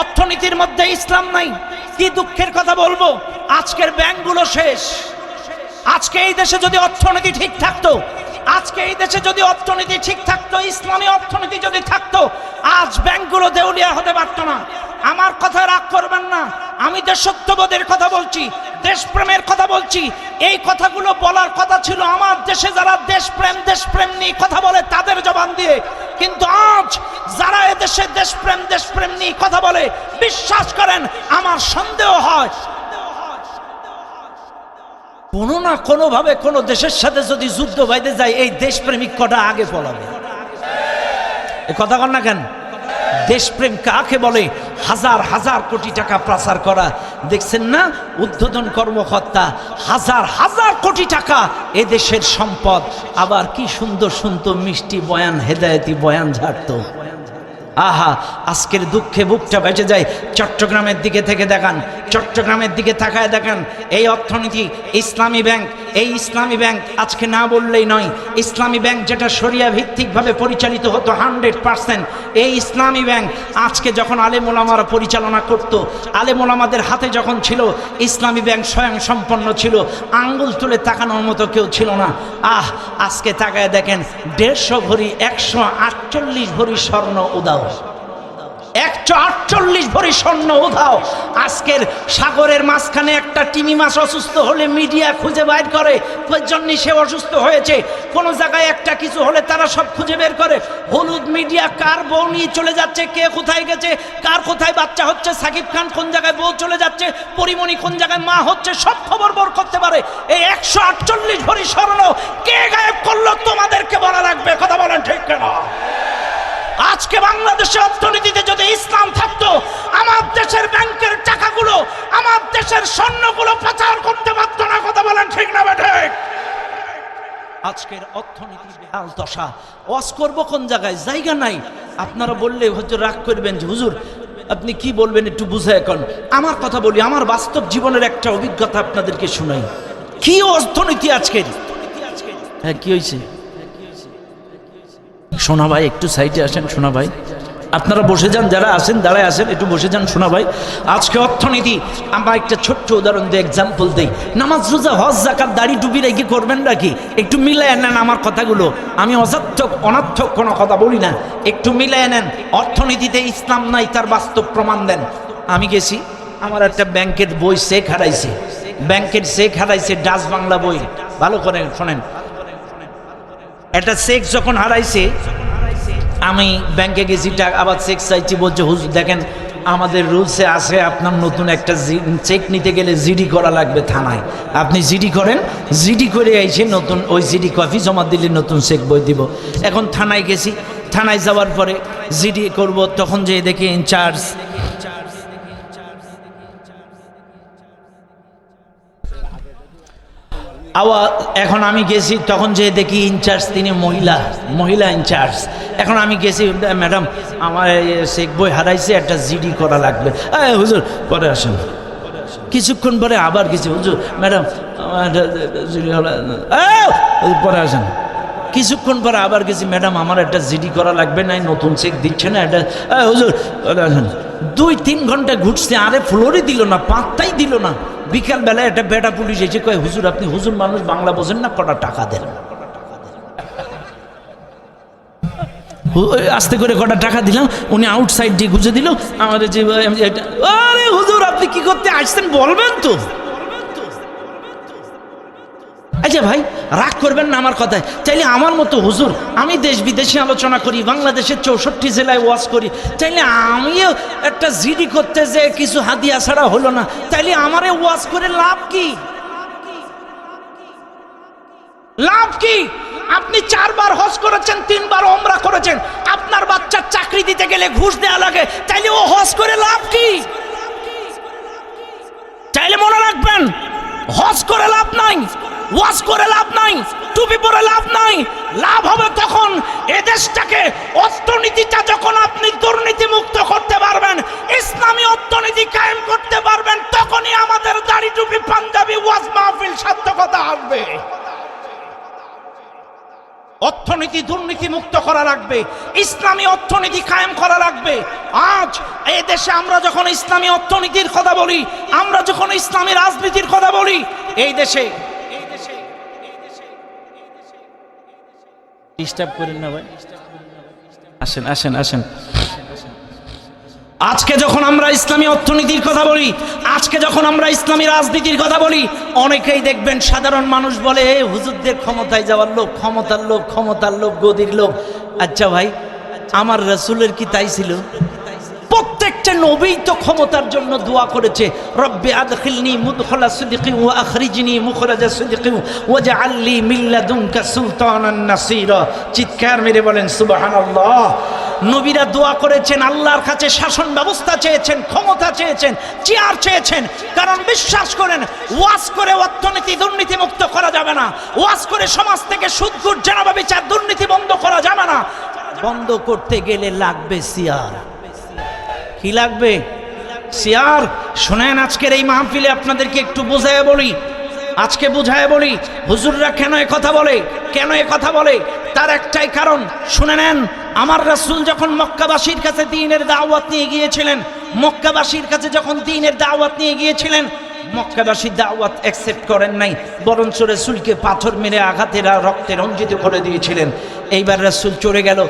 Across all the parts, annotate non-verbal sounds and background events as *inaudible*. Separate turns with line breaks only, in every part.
অর্থনীতির মধ্যে ইসলাম নাই। কি দুঃখের কথা বলব? আজকের ব্যাংকগুলো শেষ। আজকে এই দেশে যদি অর্থনীতি ঠিক থাকতো, আজকে এই দেশে যদি অর্থনীতি ঠিক থাকতো, ইসলামী অর্থনীতি যদি থাকতো, আজ ব্যাংকগুলো দেউলিয়া হতে পারতো না। আমার কথা রাগ করবেন না। আমি দেশত্ববোধের কথা বলছি, দেশপ্রেমের কথা বলছি। এই কথাগুলো বলার কথা ছিল আমার দেশে যারা দেশপ্রেম দেশপ্রেম নিয়ে কথা বলে তাদের জবান দিয়ে। কিন্তু আজ যারা এদেশে দেশপ্রেম দেশপ্রেম নিয়ে কথা বলে, বিশ্বাস করেন, আমার সন্দেহ হয়। কোনো না কোনো ভাবে কোনো দেশের সাথে যদি যুদ্ধ বাইতে যায়, এই দেশপ্রেমিক কটা আগে পলাবে? কথা কর না কেন? দেশপ্রেম কাকে বলে? হাজার হাজার কোটি টাকা প্রচার করা। দেখছেন না? উদ্বোধন কর্মকর্তা হাজার হাজার কোটি টাকা এ দেশের সম্পদ। আবার কি সুন্দর সুন্দর মিষ্টি বয়ান, হেদায়তি বয়ান ঝাড়ত। আহা, আজকের দুঃখে বুকটা বেঁচে যায়। চট্টগ্রামের দিকে থেকে দেখান, চট্টগ্রামের দিকে থাকায় দেখান। এই অর্থনীতি, ইসলামী ব্যাংক এই ইসলামী ব্যাংক আজকে না বললেই নয়, ইসলামী ব্যাংক যেটা সরিয়া ভিত্তিকভাবে পরিচালিত হতো হান্ড্রেড পার্সেন্ট, এই ইসলামী ব্যাংক আজকে যখন আলেমোলামারা পরিচালনা করত, আলেমোলামাদের হাতে যখন ছিল, ইসলামী ব্যাংক স্বয়ং সম্পন্ন ছিল, আঙ্গুল তুলে তাকানোর মতো কেউ ছিল না। আহ, আজকে তাকায় দেখেন, দেড়শো ভরি, একশো আটচল্লিশ ভরি স্বর্ণ উদাও একশো আটচল্লিশ ভরি স্বর্ণ উধাও। আজকের সাগরের মাঝখানে একটা টিমি মাছ অসুস্থ হলে মিডিয়া খুঁজে বাইর করে। জন্য সে অসুস্থ হয়েছে? কোনো জায়গায় একটা কিছু হলে তারা সব খুঁজে বের করে। হলুদ মিডিয়া কার বউ নিয়ে চলে যাচ্ছে? কে কোথায় গেছে? কার কোথায় বাচ্চা হচ্ছে? সাকিব খান কোন জায়গায় বউ চলে যাচ্ছে? পরিমণি কোন জায়গায় মা হচ্ছে? সব খবর বর করতে পারে। এই একশো আটচল্লিশ ভরি স্বর্ণ কে গায়েব করল? তোমাদেরকে বলা লাগবে। কথা বলেন ঠিক কেনা? আজকে বাংলাদেশের অর্থনীতিতে যদি ইসলাম থাকতো, আমার দেশের ব্যাংকের টাকাগুলো, আমার দেশের স্বর্ণগুলো পাচার করতে পারতো না, কথা বলেন ঠিক না বেঠিক আজকের অর্থনীতি বেহাল দশা। ওয়াজ করব কোন জায়গায়? জায়গা নাই। আপনারা বললে হয়তো রাগ করবেন যে, হুজুর, আপনি কি বলবেন একটু বুঝে এখন। আমার কথা বলি, আমার বাস্তব জীবনের একটা অভিজ্ঞতা আপনাদেরকে শোনাই। কি অর্থনীতি আজকের? হ্যাঁ কি হয়েছে সোনা ভাই একটু সাইডে আসেন সোনা ভাই আপনারা বসে যান, যারা আসেন দাঁড়ায় আসেন একটু বসে যান সোনা ভাই আজকে অর্থনীতি, আমরা একটা ছোট্ট উদাহরণ দিয়ে এক্সাম্পল দিই। নামাজ, রোজা, হজ জাকাত দাড়ি টুপি রেখে করবেন নাকি? একটু মিলায় নেন আমার কথাগুলো। আমি অসার্থক অনার্থক কোনো কথা বলি না। একটু মিলায় নেন। অর্থনীতিতে ইসলাম নাই, তার বাস্তব প্রমাণ দেন। আমি গেছি, আমার একটা ব্যাংকের বই চেক হারাইছে। ব্যাংকের চেক হারাইছে, ডাচ বাংলা বই। ভালো করে শোনেন। একটা চেক যখন হারাইছে, আমি ব্যাংকে গেছি টাকা আবার চেক চাইছি, বলছে, হুজুর, দেখেন, আমাদের রুলসে আছে, আপনার নতুন একটা চেক নিতে গেলে জিডি করা লাগবে থানায়। আপনি জিডি করেন, জিডি করে এসে নতুন, ওই জিডি কপি জমা দিলে নতুন চেক বই দিব। এখন থানায় গেছি, থানায় যাওয়ার পরে জিডি করব, তখন যে দেখি ইনচার্জ আওয়া, এখন আমি গেছি, তখন যে দেখি ইনচার্জ তিনি মহিলা মহিলা ইনচার্জ এখন আমি গেছি, ম্যাডাম, আমার চেক বই হারাইছে, একটা জিডি করা লাগবে। হ্যাঁ হুজুর, পরে আসেন। কিছুক্ষণ পরে আবার গেছি, হুজুর, ম্যাডাম পরে আসেন। কিছুক্ষণ পরে আবার গেছি, ম্যাডাম, আমার একটা জিডি করা লাগবে, নাই নতুন চেক দিচ্ছে না, এটা হুজুর দুই, তিন ঘণ্টা ঘুরছে, আরে ফ্লোরই দিল না, পাত্তাই দিল না। বিকাল বেলায় একটা বেটা পুলিশ এসে কয়, হুজুর, আপনি হুজুর মানুষ, বাংলা বোঝেন না, কটা টাকা দেন? আস্তে করে কটা টাকা দিলাম, উনি আউটসাইড দিয়ে গুজে দিল, আমাদের যে, আরে হুজুর, আপনি কি করতে আসছেন বলবেন তো? আচ্ছা ভাই, রাগ করবেন না আমার কথায়। চাইলে আমার মতো হুজুর, আমি দেশ বিদেশে আলোচনা করি, বাংলাদেশের চৌষট্টি জেলায় ওয়াজ করি। চাইলে আমিও একটা জিডি করতে যে কিছু হাদিয়া ছাড়া হলো না। তাইলে আমারে ওয়াজ করে লাভ কি? লাভ কি? আপনি চারবার হজ করেছেন, তিনবার ওমরা করেছেন। আপনার বাচ্চার চাকরি দিতে গেলে ঘুষ দেওয়া লাগে। তাইলে ও হজ করে লাভ কি? চাইলে মনে রাখবেন, হজ করে লাভ নাই। ওয়াজ করে লাভ নাই টুপি পরে লাভ নাই। লাভ হবে তখন এ দেশটাকে অর্থনীতিটা যখন আপনি দুর্নীতি মুক্ত করতে পারবেন, ইসলামী অর্থনীতি কায়েম করতে পারবেন, তখনই আমাদের দাড়ি টুপি পাঞ্জাবি ওয়াজ মাহফিল সার্থকতা আসবে। অর্থনীতি দুর্নীতি মুক্ত করা লাগবে, ইসলামী অর্থনীতি কায়েম করা লাগবে। আজ এই দেশে আমরা যখন ইসলামী অর্থনীতির কথা বলি, আমরা যখন ইসলামী রাজনীতির কথা বলি, এই দেশে ডিস্টার্ব করেন না ভাই। আসেন আসেন আসেন। আজকে যখন আমরা ইসলামী অর্থনীতির কথা বলি আজকে যখন আমরা ইসলামী রাজনীতির কথা বলি অনেকেই দেখবেন সাধারণ মানুষ বলে "এ, হুজুরদের ক্ষমতায় যাওয়ার লোক ক্ষমতার লোক ক্ষমতার লোক গদির লোক। আচ্ছা ভাই আমার রসুলের কি তাই ছিল? প্রত্যেকটা নবী তো ক্ষমতার জন্য দোয়া করেছে, রব্বি আদখিলনি মুদখলা সিদকি ওয়া আখরিজনি মুখরাজা সিদকি ওয়াজআলনি মিন লাদুনকা সুলতানান নাসীরা। চিৎকার মেরে বলেন, সুবহানাল্লাহ। নবীরা দোয়া করেছেন, আল্লাহর কাছে শাসন ব্যবস্থা চেয়েছেন, ক্ষমতা চেয়েছেন, চেয়ার চেয়েছেন, কারণ বিশ্বাস করেন, ওয়াজ করে অর্থনীতি দুর্নীতি মুক্ত করা যাবে না। ওয়াজ করে সমাজ থেকে সুদ ঘুষ জানাবা বিচার দুর্নীতি বন্ধ করা যাবে না। বন্ধ করতে গেলে লাগবে সিয়ার। কি লাগবে? সিয়ার, শোনেন আজকের এই মাহফিলে আপনাদেরকে একটু বোঝায় বলি। আজকে বুঝায় বলি, হুজুররা কেন এ কথা বলে? কেন এ কথা বলে? তার একটাই কারণ, শুনে নেন, আমার রাসূল যখন মক্কাবাসীর কাছে দিনের দাওয়াত নিয়ে গিয়েছিলেন, মক্কাবাসীর কাছে যখন দিনের দাওয়াত নিয়ে গিয়েছিলেন, মক্কাবাসী দাওয়াত অ্যাকসেপ্ট করেন নাই, বরঞ্চ রসুলকে পাথর মেরে আঘাতেরা রক্তে রঞ্জিত করে দিয়েছিলেন। এইবার রসুল চলে গেল।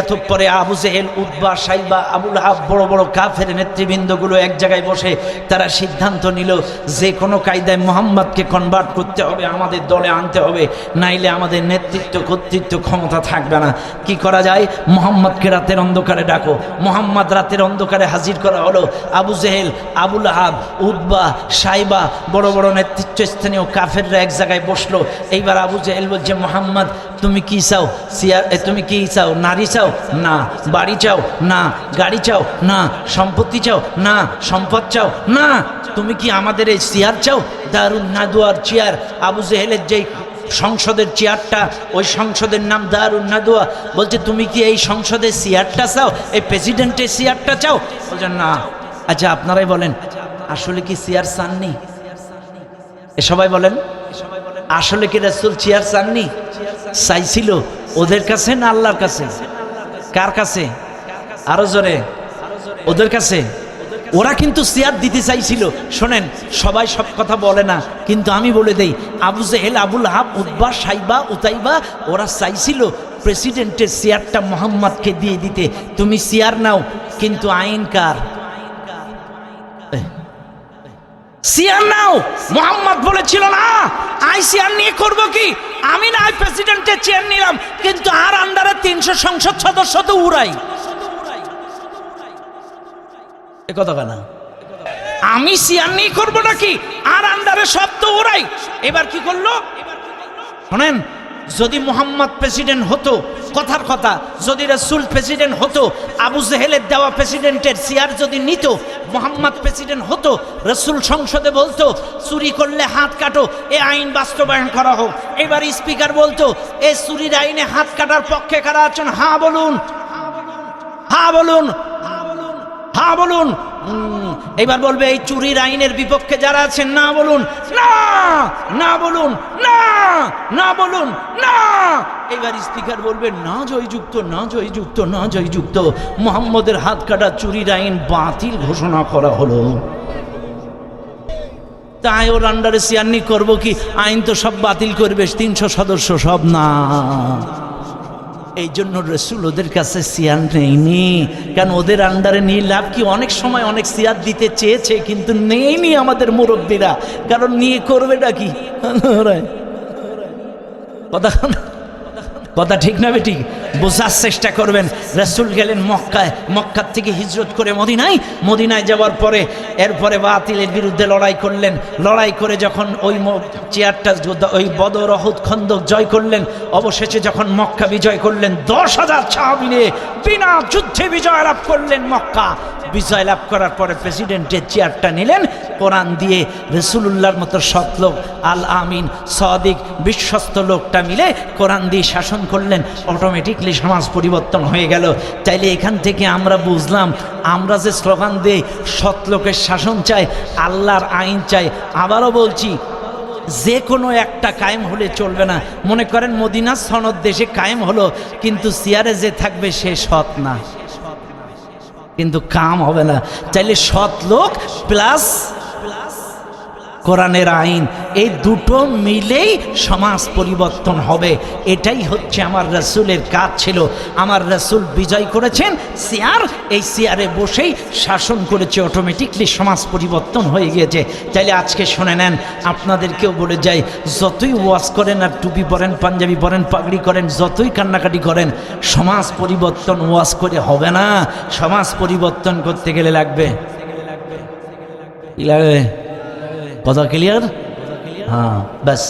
এত পরে আবু জেহেল উদ্বা সাইবা আবুল হাব বড় বড় কাফের নেতৃবৃন্দগুলো এক জায়গায় বসে তারা সিদ্ধান্ত নিল যে কোনো কায়দায় মোহাম্মদকে কনভার্ট করতে হবে, আমাদের দলে আনতে হবে, নাইলে আমাদের নেতৃত্ব, কর্তৃত্ব ক্ষমতা থাকবে না। কি করা যায়? মোহাম্মদকে রাতের অন্ধকারে ডাকো। মোহাম্মদ রাতের অন্ধকারে হাজির করা হলো। আবু জেহেল আবুল আহাব উদ্বা সাইবা বড় বড় নেতৃত্বস্থানীয় কাফেররা এক জায়গায় বসল। এইবার আবু জেহেল বলছে, মোহাম্মদ তুমি কি চাও? সিয়ার তুমি কি চাও? নারী চাও? না। বাড়ি চাও? না। গাড়ি চাও? না। সম্পত্তি চাও? না। সম্পদ চাও? না। তুমি কি আমাদের এই চেয়ার চাও? দারুণ নাদুয়ার চেয়ার। আবু জেহেলের যেই সংসদের চেয়ারটা, ওই সংসদের নাম দারুণ নাদুয়া। বলছে, তুমি কি এই সংসদের চেয়ারটা চাও? এই প্রেসিডেন্টের চেয়ারটা চাও? বলছে, না। আচ্ছা আপনারাই বলেন, আসলে কি চেয়ার চাননি? এ সবাই বলেন, আসলে কি রাসূল চেয়ার চাননি? চাইছিল ওদের কাছে না আল্লাহর কাছে? কার কাছে? আরও জোরে। ওদের কাছে? ওরা কিন্তু চেয়ার দিতে চাইছিল। শোনেন, সবাই সব কথা বলে না, কিন্তু আমি বলে দেই, আবু জেহেল, আবুল হাব উদ্বা সাইবা, উতাইবা, ওরা চাইছিল প্রেসিডেন্টের চেয়ারটা মোহাম্মদকে দিয়ে দিতে। তুমি চেয়ার নাও, কিন্তু আইন কার? সিয়ার নাও! মোহাম্মদ বলেছিল না, আই সিয়ার নিয়ে করব কি? আমি না প্রেসিডেন্টের চেয়ার নিলাম, কিন্তু আর আন্ডারে তিনশো সংসদ সদস্য তো উড়াই। এ কথা কেনা আমি নিয়ে করব নাকি? আর আন্ডারে সব তো উড়াই। এবার কি করল? শোনেন, যদি মোহাম্মদ প্রেসিডেন্ট হতো কথার কথা যদি রসুল প্রেসিডেন্ট হতো আবু জেহেলের দেওয়া প্রেসিডেন্টের চেয়ার যদি নিত মোহাম্মদ প্রেসিডেন্ট হতো রসুল সংসদে বলতো চুরি করলে হাত কাটো এ আইন বাস্তবায়ন করা হোক। এবার স্পিকার বলতো এ চুরির আইনে হাত কাটার পক্ষে কারা আছেন? হ্যাঁ বলুন। হ্যাঁ বলুন। হ্যাঁ বলুন। উম, এবার বলবে এই চুরির আইনের বিপক্ষে যারা আছেন, না বলুন, না না বলুন, না না বলুন, না। এবার স্পিকার বলবে, না জয়যুক্ত না জয়যুক্ত না জয়যুক্ত। মোহাম্মদের হাত কাটা চুরির আইন বাতিল ঘোষণা করা হলো। তাই ওর আন্ডারে সিয়ান্নি করব কি? আইন তো সব বাতিল করবে, তিনশো সদস্য সব না। এই জন্য রসুল ওদের কাছে সিয়ার নেইনি। কারণ ওদের আন্ডারে নিয়ে লাভ কি? অনেক সময় অনেক সিয়ার দিতে চেয়েছে, কিন্তু নেইনি আমাদের মুরব্বীরা। কারণ নিয়ে করবে কি? *laughs* কথা কথা ঠিক না বেটি? বোঝার চেষ্টা করবেন। রসুল গেলেন মক্কায়। মক্কার থেকে হিজরত করে মদিনায়। মদিনায় যাওয়ার পরে এরপরে বাতিলের বিরুদ্ধে লড়াই করলেন। লড়াই করে যখন ওই চেয়ারটা ওই বদর অহুদ খন্দক জয় করলেন। অবশেষে যখন মক্কা বিজয় করলেন, দশ হাজার নিয়ে বিনা যুদ্ধে বিজয় লাভ করলেন মক্কা। বিজয় লাভ করার পরে প্রেসিডেন্টের চেয়ারটা নিলেন কোরআন দিয়ে রসুলুল্লাহর মতো সৎ লোক, আল আমিন, সদিক, বিশ্বস্ত লোকটা মিলে কোরআন দিয়ে শাসন করলেন অটোমেটিকলি সমাজ পরিবর্তন হয়ে গেল। তাইলে এখান থেকে আমরা বুঝলাম, আমরা যে স্লোগান দিই সৎ লোকের শাসন চাই, আল্লাহর আইন চাই, আবারও বলছি, যে কোনো একটা কায়েম হলে চলবে না। মনে করেন মদিনা সনদ দেশে কায়েম হলো, কিন্তু সিয়ারে যে থাকবে সে সৎ না। কিন্তু কাম হবে না। চাইলে সৎ লোক প্লাস কোরআনের আইন। এই দুটো মিলেই সমাজ পরিবর্তন হবে। এটাই হচ্ছে আমার রসুলের কাজ ছিল। আমার রসুল বিজয় করেছেন চেয়ার এই চেয়ারে বসেই শাসন করেছে অটোমেটিকলি সমাজ পরিবর্তন হয়ে গিয়েছে। তাইলে আজকে শুনে নেন, আপনাদেরকেও বলে যাই, যতই ওয়াজ করেন আর টুপি পরেন, পাঞ্জাবি পরেন, পাগড়ি করেন, যতই কান্নাকাটি করেন, সমাজ পরিবর্তন ওয়াজ করে হবে না। সমাজ পরিবর্তন করতে গেলে লাগবে। লাগবে। কথা ক্লিয়ার হ্যাঁ ব্যাস